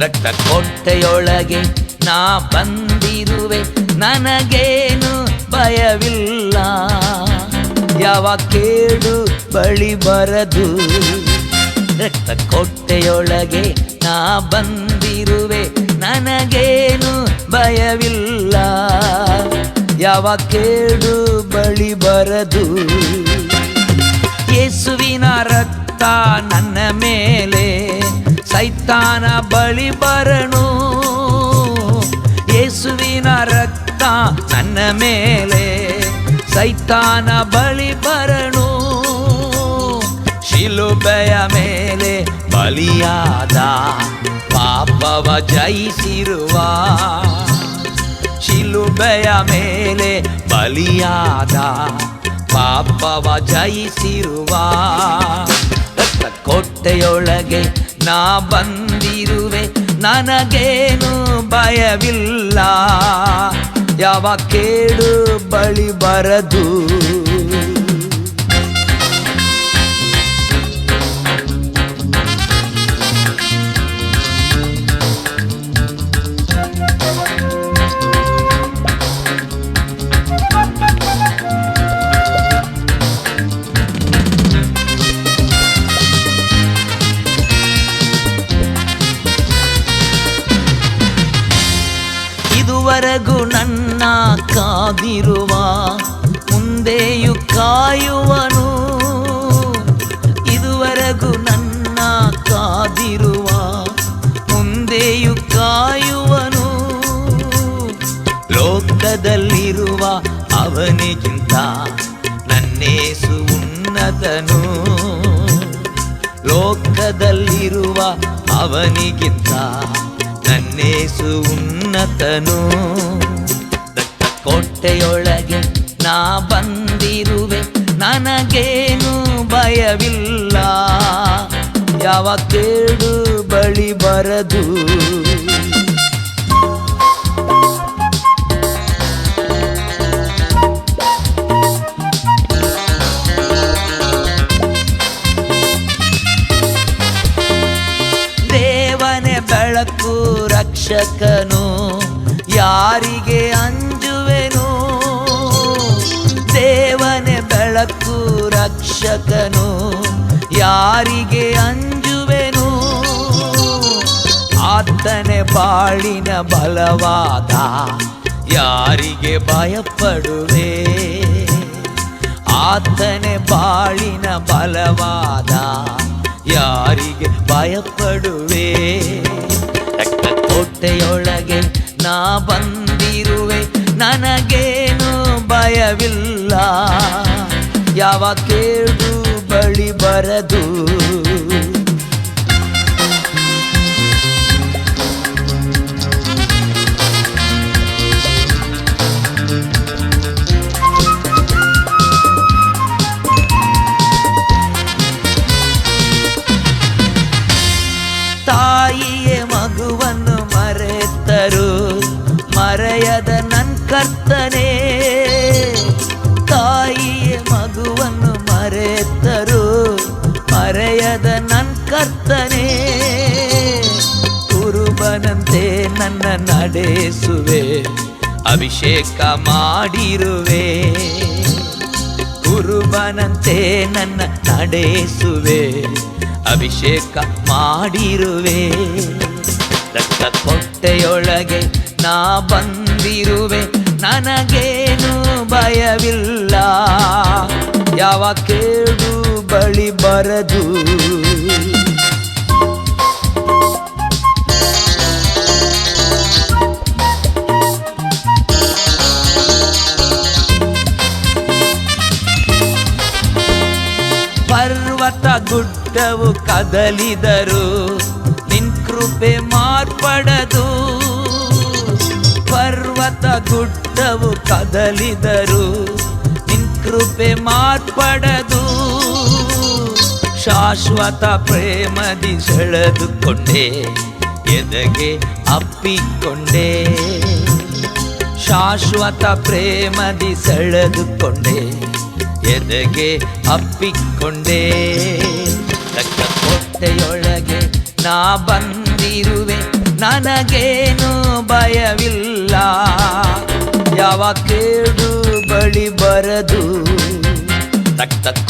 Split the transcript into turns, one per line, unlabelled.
ರಕ್ತ ಕೊಟ್ಟೆಯೊಳಗೆ ನಾ ಬಂದಿರುವೆ. ನನಗೇನು ಭಯವಿಲ್ಲ. ಯಾವ ಕೇಡು ಬಳಿ ಬರದು. ರಕ್ತ ಕೊಟ್ಟೆಯೊಳಗೆ ನಾ ಬಂದಿರುವೆ. ನನಗೇನು ಭಯವಿಲ್ಲ. ಯಾವ ಕೇಡು ಬಳಿ ಬರದು. ಕೇಸುವಿನ ರಕ್ತ ನನ್ನ ಮೇಲೆ. ಸೈತಾನ ಬಳಿ ಬರಣು ಯೇಸುವಿನ ರಕ್ತ ನನ್ನ ಮೇಲೆ ಸೈತಾನ ಬಳಿ ಬರಣು ಶಿಲುಬೆಯ ಮೇಲೆ ಬಲಿಯಾದ ಪಾಪವ ಜಯಿಸಿರುವ. ಶಿಲುಬೆಯ ಮೇಲೆ ಬಲಿಯಾದ ಪಾಪವ ಜಯಿಸಿರುವ. ರಕ್ತ ಕೊಟ್ಟೆಯೊಳಗೆ ನಾ ಬಂದಿರುವೆ ನನಗೇನು ಭಯವಿಲ್ಲ. ಯಾವ ಕೇಡು ಬಳಿ ಬರದು. ಇದುವರೆಗೂ ನನ್ನ ಕಾದಿರುವ, ಮುಂದೆಯು ಕಾಯುವನು. ಇದುವರೆಗೂ ನನ್ನ ಕಾದಿರುವ, ಮುಂದೆಯು ಕಾಯುವನು. ಲೋಕದಲ್ಲಿರುವ ಅವನಿಗಿಂತ ನನ್ನೇಸು ಉನ್ನತನು. ಲೋಕದಲ್ಲಿರುವ ಅವನಿಗಿಂತ ನನ್ನೇಸು ಉನ್ನತನು. ಕೋಟೆಯೊಳಗೆ ನಾ ಬಂದಿರುವೆ. ನನಗೇನು ಭಯವಿಲ್ಲ. ಯಾವ ಕೇಡು ಬಳಿ ಬರದು. ರಕ್ಷಕನು ಯಾರಿಗೆ ಅಂಜುವೆನು? ದೇವನೇ ಬೆಳಕು ರಕ್ಷಕನು ಯಾರಿಗೆ ಅಂಜುವೆನು? ಆತನೆ ಬಾಳಿನ ಬಲವಾದ ಯಾರಿಗೆ ಭಯಪಡುವೆ? ಆತನೆ ಬಾಳಿನ ಬಲವಾದ ಯಾರಿಗೆ ಭಯಪಡುವೆ? ಕೋಟೆಯೊಳಗೆ ನಾ ಬಂದಿರುವೆ. ನನಗೇನು ಭಯವಿಲ್ಲ. ಯಾವ ಕೇಳು ಬಳಿ ಬರದು. ನನ್ ತಾಯಿ ಮಗುವನ್ನು ಮರೆತರು, ಮರೆಯದ ನನ್ ಕರ್ತನೆ. ಕುರುಬನಂತೆ ನನ್ನ ನಡೆಸುವೆ, ಅಭಿಷೇಕ ಮಾಡಿರುವೆ. ಕುರುಬನಂತೆ ನನ್ನ ನಡೆಸುವೆ, ಅಭಿಷೇಕ ಮಾಡಿರುವೆ. ರಕ್ತ ಕೊಟ್ಟೆಯೊಳಗೆ ನಾ ಬಂದಿರುವೆ. ನನಗೇನು ಭಯವಿಲ್ಲ. ಯಾವ ಕೇಳು ಬಳಿ ಬರದು. ಪರ್ವತ ಗುಡ್ಡವು ಕದಲಿದರು. ನಿನ್ ಕೃಪೆ ಮಾರ್ಪಡದು. ಪರ್ವತ ಗುಡ್ಡವು ಕದಲಿದರು. ನಿನ್ ಕೃಪೆ ಮಾರ್ಪಡದು. ಶಾಶ್ವತ ಪ್ರೇಮದಿ ಸೆಳೆದುಕೊಂಡೆ ಎದೆಗೆ ಅಪ್ಪಿಕೊಂಡೆ. ಶಾಶ್ವತ ಪ್ರೇಮದಿ ಸೆಳೆದುಕೊಂಡೆ ಎದೆಗೆ ಅಪ್ಪಿಕೊಂಡೆ. ಕೊಟ್ಟೆಯೊಳಗೆ ನಾ ಬಂದಿರುವೆ. ನನಗೇನು ಭಯವಿಲ್ಲ. ಯಾವ ಕೇಡು ಬಳಿ ಬರದು. ತಕ್ಕ ತಕ್